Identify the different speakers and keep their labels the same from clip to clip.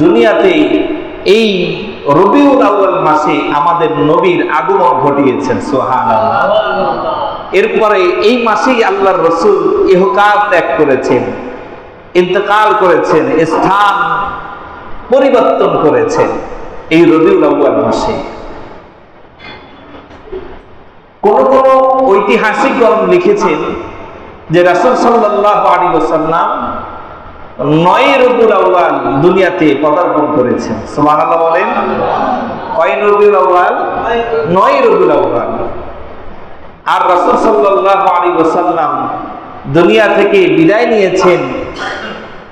Speaker 1: দুনিয়াতে এই রবিউল আউয়াল মাসে আমাদের নবীর আগমন ঘটিয়েছেন, সুবহানাল্লাহ। এরপরে এই মাসেই রসুল ত্যাগ করেছেন, ইন্তকাল করেছেন, স্থান পরিবর্তন করেছেন এই রবিউল আউয়াল মাসে। কোন কোন ঐতিহাসিকগণ লিখেছেন যে রাসূল আলাইহি ওয়াসাল্লাম নয় রবিউল আউয়াল দুনিয়াতে পদার্পণ করেছেন। সুবহানাল্লাহ বলেন, কয় রবিউল আউয়াল? নয় রবিউল আউয়াল। আর রাসূল সাল্লাল্লাহু আলাইহি ওয়াসাল্লাম দুনিয়া থেকে বিদায় নিয়েছেন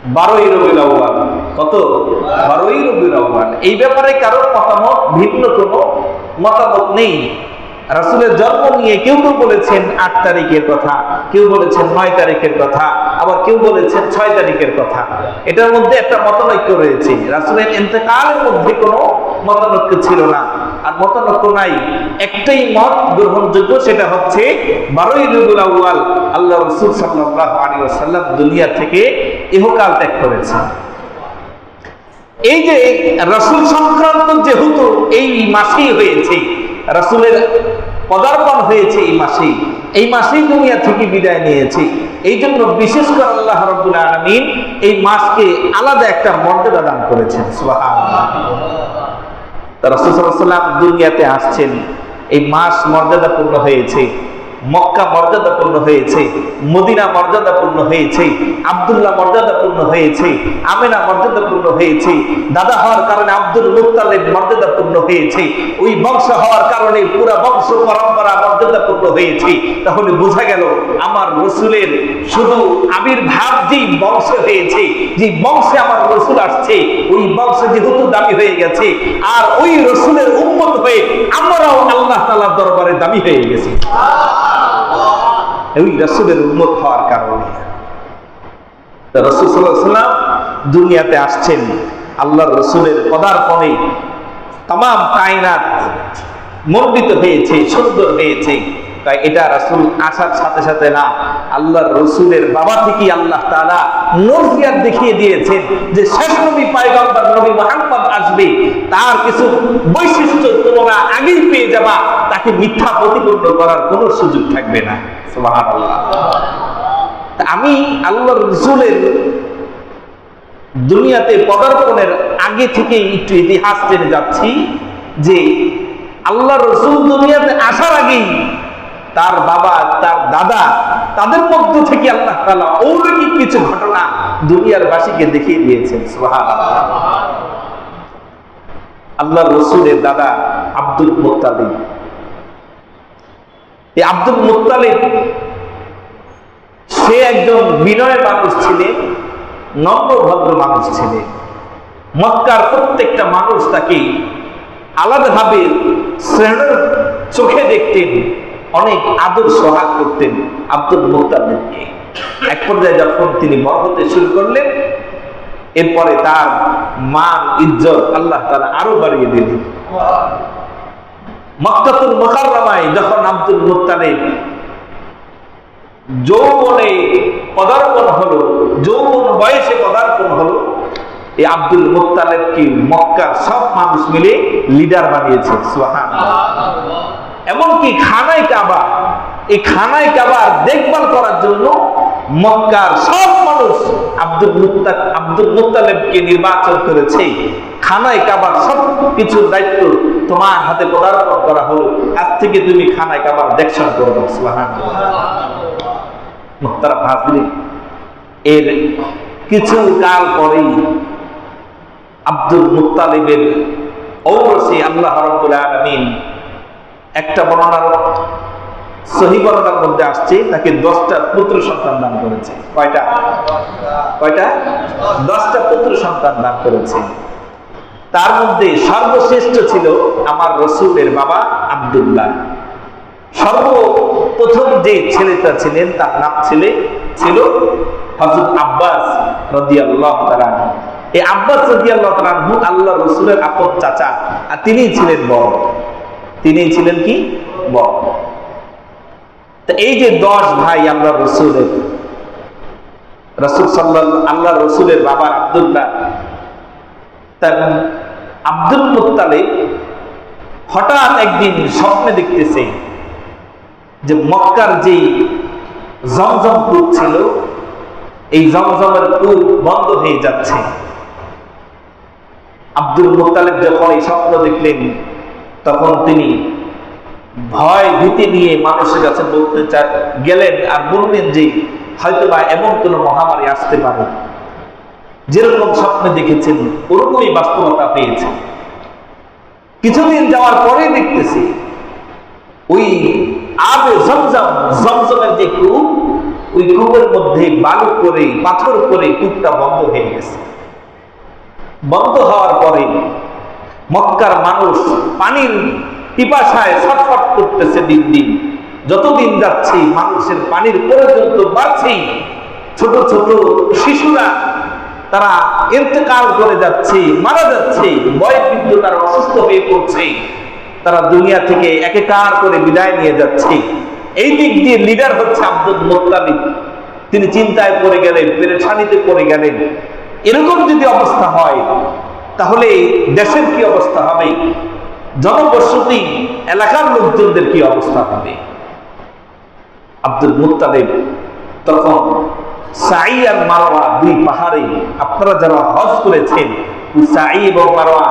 Speaker 1: বারোই রবিউল আউয়াল। কত? বারোই রবিউল আউয়াল। এই ব্যাপারে কারোর মতামত, ভিন্ন কোনো মতামত নেই। রাসূলের জন্ম নিয়ে কেউ কেউ বলেছেন আট তারিখের কথা, কেউ বলেছেন নয় তারিখের কথা, আবার কেউ বলেছেন ছয় তারিখের কথা। এটার মধ্যে একটা মতনৈক্য রয়েছে। রাসূলের ইন্তেকালের মধ্যে কোনো মতানৈক্য ছিল না। আর মতানৈক্য নাই। একটাই মত গ্রহণযোগ্য সেটা হচ্ছে বারোই রবিউল আউয়াল আল্লাহ রসুল সাল্লাল্লাহু আলাইহি সাল্লাম দুনিয়া থেকে ইহকাল ত্যাগ করেছেন। এই যে রসুল সংক্রান্ত যেহেতু এই মাসেই হয়েছে রসুলের পদার্পণ হয়েছে এই মাসেই। এই মাসেই দুনিয়া থেকে বিদায় নিয়েছে। এই জন্য বিশেষ করে আল্লাহ রবুল আলমিন এই মাসকে আলাদা একটা মর্যাদা দান করেছেন। রসুলাম দুনিয়াতে আসছেন। এই মাস মর্যাদাপূর্ণ হয়েছে। মক্কা মর্যাদাপূর্ণ হয়েছে, মদিনা মর্যাদাপূর্ণ হয়েছে, আবদুল্লাহ মর্যাদাপূর্ণ হয়েছে, আমেনা মর্যাদাপূর্ণ হয়েছে, দাদা হওয়ার কারণে আব্দুল মুক্তালেব মর্যাদাপূর্ণ হয়েছে, ওই বংশ হওয়ার কারণে পুরা বংশ পরম্পরা মর্যাদাপূর্ণ হয়েছে। তাহলে বোঝা গেল, আমার রসুলের শুধু আবির্ভাব যেই বংশে হয়েছে, যে বংশে আমার রসুল আসছে, ওই বংশ যেহেতু দামি হয়ে গেছে, আর ওই রসুলের উন্মত হয়ে আমরাও আল্লাহ তালার দরবারে দামি হয়ে গেছি। ওই রসুলের উন্মত হওয়ার কারণে। রসুল সাল্লাম দুনিয়াতে আসছেন আল্লাহর রসুলের পদার্পণে। তাম কায়নাত মন্ডিত হয়েছে, সুন্দর হয়েছে। তাই এটা রাসুল আসার সাথে সাথে না আল্লাহ রসুলের বাবা থেকেই আল্লাহ তালা নজিয়াত দেখিয়ে দিয়েছেন যে শেষ নবী পায়গম্বর নবী মোহাম্মদ আসবে, তার কিছু বৈশিষ্ট্য তোমরা আগেই পেয়ে যাবা, তাকে মিথ্যা প্রতিপন্ন করার কোনো সুযোগ থাকবে না। আমি আল্লাহ রসুলের দুনিয়াতে পদার্পণের আগে থেকে একটু ইতিহাস জেনে যাচ্ছি যে আল্লাহ রসুল দুনিয়াতে আসার আগেই তার বাবা, তার দাদা, তাদের মধ্য থেকে আল্লাহ অলৌকিক কিছু ঘটনা দুনিয়ার বাসীকে দেখিয়ে দিয়েছেন আল্লাহ রসুলের দাদা আব্দুল মুত্তালিব। এই আব্দুল মুত্তালিব, সে একজন বিনয় মানুষ ছিলেন নম্র ভদ্র মানুষ ছিলেন মক্কার প্রত্যেকটা মানুষ তাকে আলাদাভাবে শ্রেণির চোখে দেখতেন। অনেক আদর সোহাগ করতেন আব্দুল মুক্তাদেরকে এক পর্যায়ে যখন তিনি বড় হতে শুরু করলেন, এরপরে তার মান ইজ্জত আল্লাহ তারা আরও বাড়িয়ে দিলেন। মোকাররমায় যখন আব্দুল মুক্তালেব যৌবনে পদার্পণ হলো, যৌবন বয়সে পদার্পণ হলো, এই আব্দুল মুক্তালেবকে মক্কার সব মানুষ মিলে লিডার বানিয়েছে সুহান এমনকি খানায় কাবা, এই খানায় কাবার দেখভাল করার জন্য মক্কার সব মানুষ আব্দুল মুক্তা আব্দুল মুক্তালেবকে নির্বাচন করেছে। খানায় কাবার সব কিছুর দায়িত্ব তোমার হাতে পদার্পণ করা হলো। আজ থেকে তুমি খানায় কাবার দেখশন করবে মুক্তারা এর কিছু কাল পরেই আব্দুল মুক্তালিবের ঔরসে আল্লাহ রব্বুল আলমিন একটা বর্ণনার সহি বর্ণনার মধ্যে আসছে, তাকে দশটা পুত্র সন্তান দান করেছে। কয়টা? কয়টা? দশটা পুত্র সন্তান দান করেছে। তার মধ্যে সর্বশ্রেষ্ঠ ছিল আমার রসুলের বাবা আবদুল্লাহ। সর্বপ্রথম যে ছেলেটা ছিলেন, তার নাম ছেলে ছিল হজরত আব্বাস রদিয়াল্লাহ তালানহু এই আব্বাস রদিয়াল্লাহ তালানহু আল্লাহ রসুলের আপন চাচা, আর তিনি ছিলেন বড়। তিনি ছিলেন কি? এই যে দশ ভাই আল্লাহ রসুলের, রসুল আল্লাহ রসুলের বাবার আব্দুল্লাহ, তার আব্দুল মুত্তালিব, হঠাৎ একদিন স্বপ্নে দেখতেছে যে মক্কার যেই জমজম কূপ ছিল, এই জমজমের কূপ বন্ধ হয়ে যাচ্ছে। আব্দুল মুতালেব যখন এই স্বপ্ন দেখলেন তখন তিনি ভয় ভীতি নিয়ে মানুষের কাছে বলতে গেলেন আর বললেন যে হয়তো বা এমন কোনো মহামারী আসতে পারে। যেরকম স্বপ্নে দেখেছেন, ওরকমই বাস্তবতা পেয়েছে। কিছুদিন যাওয়ার পরে দেখতেছি, ওই আবে জমজম, জমজমের যে কূপ, ওই কূপের মধ্যে বালু করে, পাথর করে কূপটা বন্ধ হয়ে গেছে। বন্ধ হওয়ার পরে মক্কার মানুষ পানির পিপাসায় ছটফট করতেছে দিন দিন। যতদিন যাচ্ছে, মানুষের পানির প্রয়োজন তো বাড়ছেই। ছোট ছোট শিশুরা, তারা ইন্তেকাল করে যাচ্ছে, মারা যাচ্ছে বয়বৃদ্ধ তারা অসুস্থ হয়ে পড়ছে। তারা দুনিয়া থেকে একেকার করে বিদায় নিয়ে যাচ্ছে। এই দিক দিয়ে লিডার হচ্ছে আব্দুল মোত্তালিব। তিনি চিন্তায় পড়ে গেলেন, পেরেশানিতে পড়ে গেলেন। এরকম যদি অবস্থা হয় তাহলে দেশের কি অবস্থা হবে? জনবসতি এলাকার লোকজনদের কি অবস্থা হবে? আব্দুল মুতালেব তখন সাই আর মারোয়া দুই পাহাড়ে, আপনারা যারা হজ করেছেন সাই এবং মারোয়া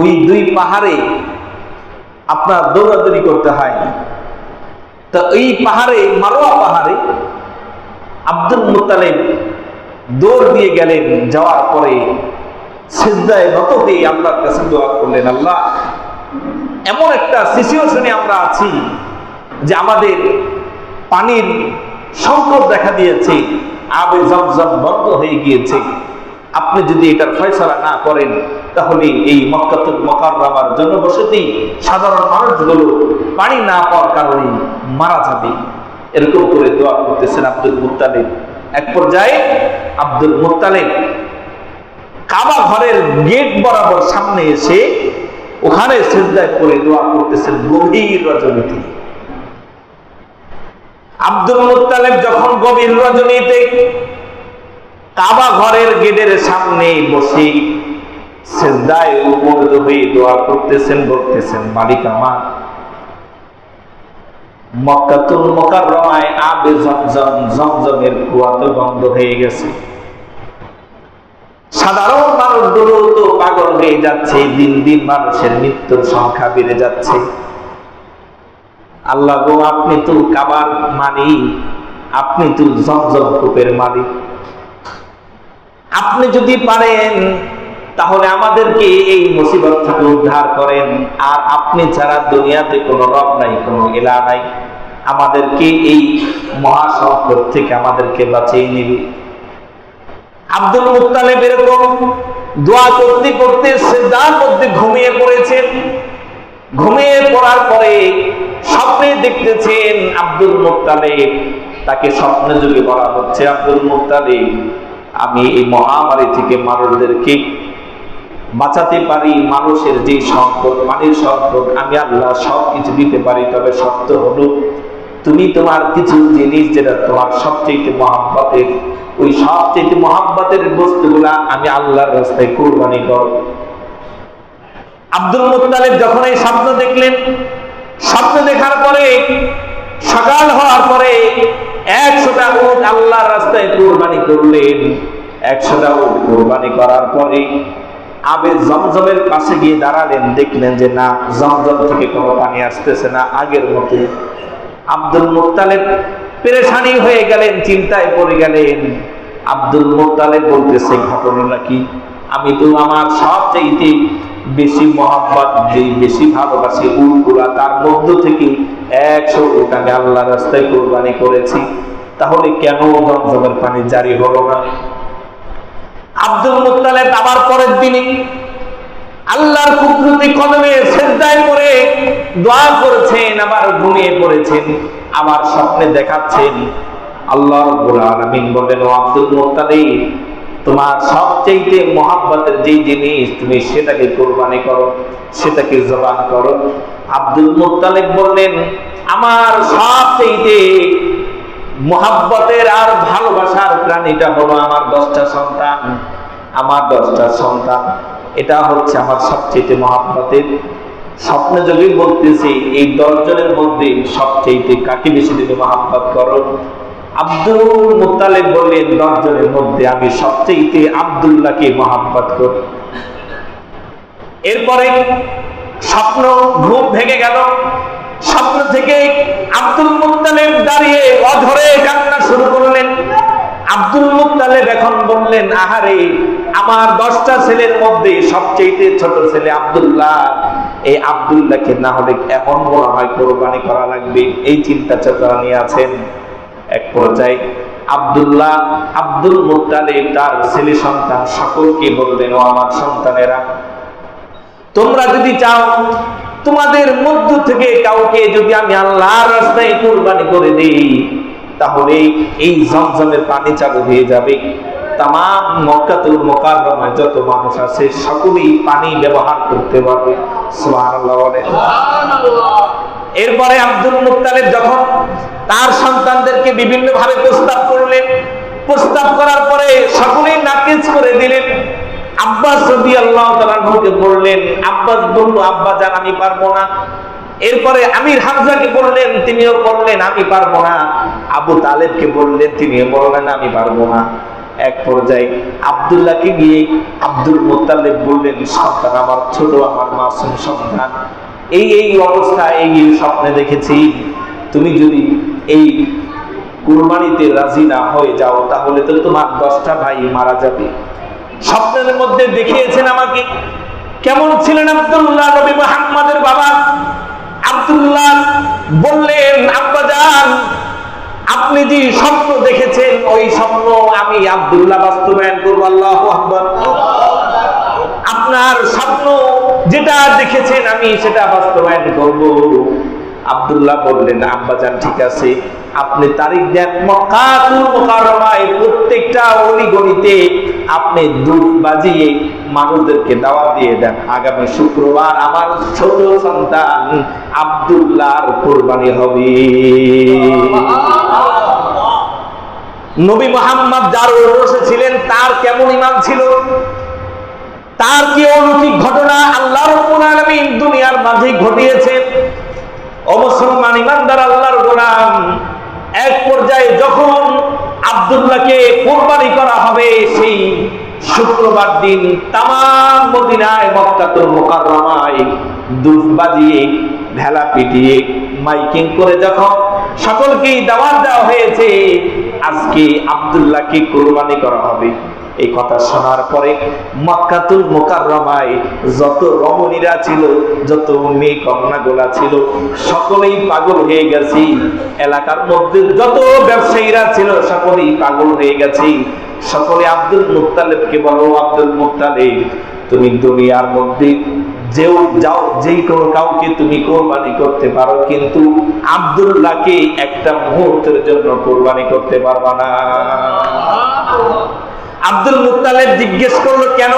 Speaker 1: ওই দুই পাহাড়ে আপনার দৌড়াদৌড়ি করতে হয়। তো এই পাহাড়ে মারোয়া পাহাড়ে আব্দুল মুতালেব দৌড় দিয়ে গেলেন, যাওয়ার পরে আল্লাহর কাছে দোয়া করলেন, আল্লাহ, এমন একটা সিচুয়েশনে আমরা আছি যে আমাদের পানির সংকট দেখা দিয়েছে, আবে বন্ধ হয়ে গিয়েছে। আপনি যদি এটার ফয়সলা না করেন, তাহলে এই মক্কাতুল মকাররামার জনবসতি সাধারণ মানুষগুলো পানি না পাওয়ার কারণে মারা যাবে। এরকম করে দোয়া করতেছেন আব্দুল মুত্তালিব। এক পর্যায়ে আব্দুল মুত্তালিব কাবা ঘরের গেট বরাবর সামনে এসে ওখানে সেজদায় করে দোয়া করতেছেন গভীর রজনীতে। আব্দুল মুত্তালেব যখন গভীর রজনীতে কাবা ঘরের গেটের সামনে বসে সেজদায় উপনীত হয়ে দোয়া করতেছেন, বলতেছেন, মালিক আমার, মক্কাতুল মোকাররমায় আবে জমজম জমজমের কুয়া তো বন্ধ হয়ে গেছে। সাধারণ মানুষগুলো তো পাগল হয়ে যাচ্ছে, দিন দিন মানুষের মৃত্যুর সংখ্যা বেড়ে যাচ্ছে। আল্লাহ গো, আপনি তো কাবার মালিক, আপনি তো জমজম কূপের মালিক। আপনি যদি পারেন, তাহলে আমাদেরকে এই মুসিবত থেকে উদ্ধার করেন। আর আপনি ছাড়া দুনিয়াতে কোনো রব নাই, কোনো এলা নাই। আমাদেরকে এই মহাসংকট থেকে আমাদেরকে বাঁচিয়ে নিবে। আব্দুল মুক্তালেব এরকম দোয়া করতে করতে সেদার মধ্যে ঘুমিয়ে পড়েছেন। ঘুমিয়ে পড়ার পরে স্বপ্নে দেখতেছেন আব্দুল মুক্তালেব তাকে স্বপ্ন যুগে বলা হচ্ছে আব্দুল মুক্তালেব আমি এই মহামারী থেকে মানুষদেরকে বাঁচাতে পারি, মানুষের যে সংকট পানির সংকট আমি আল্লাহ সব কিছু দিতে পারি, তবে সত্য হলো, তুমি তোমার কিছু জিনিস যেটা তোমার সবচেয়ে মহাব্বতের ওই সবচেয়ে মহাব্বতের বস্তুগুলা আমি আল্লাহর রাস্তায় কোরবানি কর আব্দুল মুতালেব যখন এই স্বপ্ন দেখলেন, স্বপ্ন দেখার পরে, সকাল হওয়ার পরে একশোটা উট আল্লাহর রাস্তায় কোরবানি করলেন। একশোটা উট কোরবানি করার পরে আবে জমজমের পাশে গিয়ে দাঁড়ালেন, দেখলেন যে না, জমজম থেকে কোনো পানি আসতেছে না, আগের মতো। আব্দুল মুক্তালেব পেরেশানি হয়ে গেলেন, চিন্তায় পড়ে গেলেন। আব্দুল মুক্তালেব বলতেছে, ঘটনাটা কি? আমি তো আমার সবচাইতে বেশি মহাব্বত, যে বেশি ভালোবাসি উটগুলা তার মধ্য থেকে একশো আমি আল্লাহ রাস্তায় কোরবানি করেছি। তাহলে কেন জমজমের পানি জারি হলো না? আব্দুল মুক্তালেব আবার পরের দিনই আল্লাহর কুদরতি কদমে সেজদায় করে দোয়া করেছেন, আবার ঘুমিয়ে পড়েছেন। আবার স্বপ্নে দেখাচ্ছেন আল্লাহ আলামিন বলেন ও আব্দুল মুত্তালিব, তোমার সবচেয়ে মহাব্বতের যে জিনিস, তুমি সেটাকে কোরবানি করো, সেটাকে জবান করো। আব্দুল মুত্তালিব বললেন, আমার সবচেয়ে মোহাব্বতের আর ভালোবাসার প্রাণীটা হলো আমার দশটা সন্তান। আমার দশটা সন্তান, এটা হচ্ছে আমার সবচেয়ে মহাব্বতের স্বপ্নে যোগে বলতেছি, এই দশজনের মধ্যে সবচেয়ে কাকে বেশি তুমি মহাব্বত করো? আব্দুল মুতালেব বললেন, দশজনের মধ্যে আমি সবচেয়ে আব্দুল্লাহকে করি। এরপরে স্বপ্ন ঘুম ভেঙে গেল। স্বপ্ন থেকে আব্দুল মুত্তালেব দাঁড়িয়ে অধরে কান্না শুরু করলেন। আব্দুল মুত্তালেব এখন বললেন, আহারে, আমার দশটা ছেলের মধ্যে সবচেয়ে ছোট ছেলে আব্দুল্লাহ। এই আব্দুল্লাহকে না হলে এমন মনে হয় কোরবানি করা লাগবে। এই চিন্তা চেতনা নিয়ে আছেন এক পর্যায়ে আব্দুল্লাহ আব্দুল মুত্তালেব তার ছেলে সন্তান সকলকে বললেন, ও আমার সন্তানেরা, তোমরা যদি চাও তোমাদের মধ্য থেকে কাউকে যদি আমি আল্লাহর রাস্তায় কোরবানি করে দিই, তাহলে এই জমজমের পানি চালু হয়ে যাবে। তাম মক্কাতুল মোকাররমায় যত মানুষ আছে সকলেই পানি ব্যবহার করতে পারবে। সুবহানাল্লাহ বলেন এরপরে আব্দুল মুত্তালিব যখন তার সন্তানদেরকে বিভিন্ন ভাবে প্রস্তাব করলেন প্রস্তাব করার পরে সকলেই নাকেজ করে দিলেন। আব্বাস রবি আল্লাহ তালাকে বললেন আব্বাস বলল আব্বা জান আমি পারব না। এরপরে আমির হামজাকে বললেন তিনিও বললেন আমি পারব না। আবু তালেবকে বললেন তিনিও বললেন আমি পারব না। এক পর্যায়ে আব্দুল্লাহকে গিয়ে আব্দুল মোত্তালেব বললেন সন্তান আমার ছোট, আমার মাসুম সন্তান। এই এই অবস্থা, এই স্বপ্নে দেখেছি। তুমি যদি এই কুরবানিতে রাজি না হয়ে যাও, তাহলে তো তোমার দশটা ভাই মারা যাবে। স্বপ্নের মধ্যে দেখিয়েছেন আমাকে, কেমন ছিলেন আব্দুল্লাহ নবী মোহাম্মদের বাবা। আব্দুল্লাহ বললেন আব্বাজান আপনি যে স্বপ্ন দেখেছেন, ওই স্বপ্ন আমি আব্দুল্লাহ বাস্তবায়ন করব, আল্লাহ আপনার স্বপ্ন যেটা দেখেছেন, আমি সেটা বাস্তবায়ন করব। আব্দুল্লাহ বললেন আব্বাজান ঠিক আছে, আপনি তারিখ দেন মক্কাতুল মুকাররমায় প্রত্যেকটা অলিগলিতে আপনি দুধ বাজিয়ে মানুষদেরকে দাওয়াত দিয়ে দেন। আগামী শুক্রবার আমার ছোট সন্তান আব্দুল্লাহর কোরবানি হবে। নবী মোহাম্মদ যার ওরসে ছিলেন, তার কেমন ইমান ছিল? তার কি অলৌকিক ঘটনা আল্লাহ রব্বুল আলামিন দুনিয়ার মাঝে ঘটিয়েছেন? ও মুসলমান ইমানদার আল্লাহর গোলাম, এক পর্যায়ে যখন আব্দুল্লাহকে কোরবানি করা হবে, সেই শুক্রবার দিন তামাম মদিনায়, মক্কাতুল মুকাররমায় দুধ বাজিয়ে, ভেলা পিটিয়ে মাইকিং করে যখন সকলকেই দাওয়াত দেওয়া হয়েছে, আজকে আব্দুল্লাহকে কোরবানি করা হবে। এই কথা শোনার পরে মক্কাতুল মোকাররমায় যত রমণীরা ছিল, যত মেয়ে কন্যাগুলা ছিল, সকলেই পাগল হয়ে গেছি। এলাকার মধ্যে যত ব্যবসায়ীরা ছিল, সকলেই পাগল হয়ে গেছি। সকলে আব্দুল মুত্তালেবকে বলো, আব্দুল মুত্তালেব, তুমি দুনিয়ার মধ্যে যেও যাও, যেই কোনো কাউকে তুমি কোরবানি করতে পারো, কিন্তু আব্দুল্লাহকে একটা মুহূর্তের জন্য কোরবানি করতে পারবা না। আব্দুল মুত্তালেব জিজ্ঞেস করল, কেন?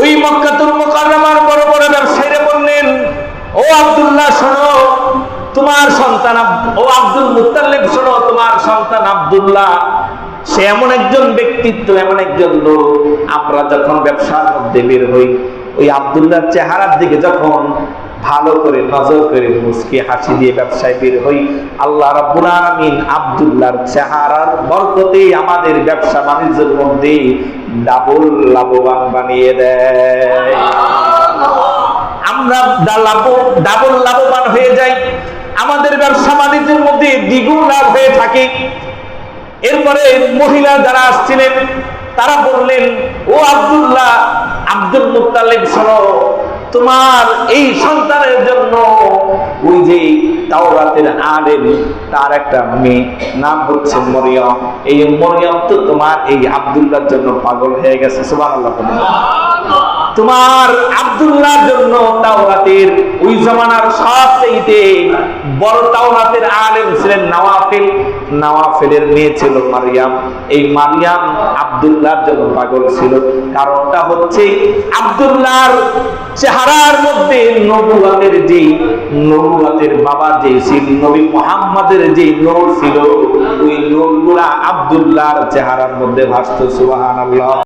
Speaker 1: ওই মক্কাতুল মুকাররমার বড় বড় ব্যবসায়ীরা বললেন, ও আব্দুল্লাহ, শোনো, তোমার সন্তান ও আব্দুল মুত্তালেব, শোনো, তোমার সন্তান আব্দুল্লাহ, সে এমন একজন ব্যক্তিত্ব, এমন একজন লোক, আমরা যখন ব্যবসার মধ্যে বের হই, ওই আব্দুল্লাহর চেহারার দিকে যখন ভালো করে নজর করে মুসকে হাসি দিয়ে ব্যবসায় বের হই। আল্লাহ রাব্বুল আলামিন চেহারার বরকতে আমাদের ব্যবসা বাণিজ্যের মধ্যে ডাবল লাভবান বানিয়ে দেয়। আমরা ডাবল লাভবান হয়ে যাই। আমাদের ব্যবসা বাণিজ্যের মধ্যে দ্বিগুণ লাভ হয়ে থাকে। এরপরে মহিলা যারা আসছিলেন, তারা বললেন, ও আব্দুল্লাহ, আব্দুল মুত্তালিব শোনো তোমার এই সন্তানের জন্য ওই যে তাওরাতের আলেম, তার একটা মেয়ে, নাম হচ্ছে মরিয়ম এই মরিয়ম তো তোমার এই আব্দুল্লাহর জন্য পাগল হয়ে গেছে, সুবহানাল্লাহ। তোমার আব্দুল্লাহর জন্য তাওরাতের ওই জামানার সবচেয়ে বড় তাওরাতের আলেম ছিলেন নওয়াফিল। নওয়াফিলের মেয়ে ছিল মারিয়াম। এই মারিয়াম আব্দুল্লাহর জন্য পাগল ছিল। কারণটা হচ্ছে আব্দুল্লাহর চেহারার মধ্যে নবুয়াতের যে নবুয়াতের বাবা যে ছিল, নবী মুহাম্মাদের যে নূর ছিল, ওই নূরগুলা আব্দুল্লাহর চেহারার মধ্যে ভাসত, সুবহানাল্লাহ।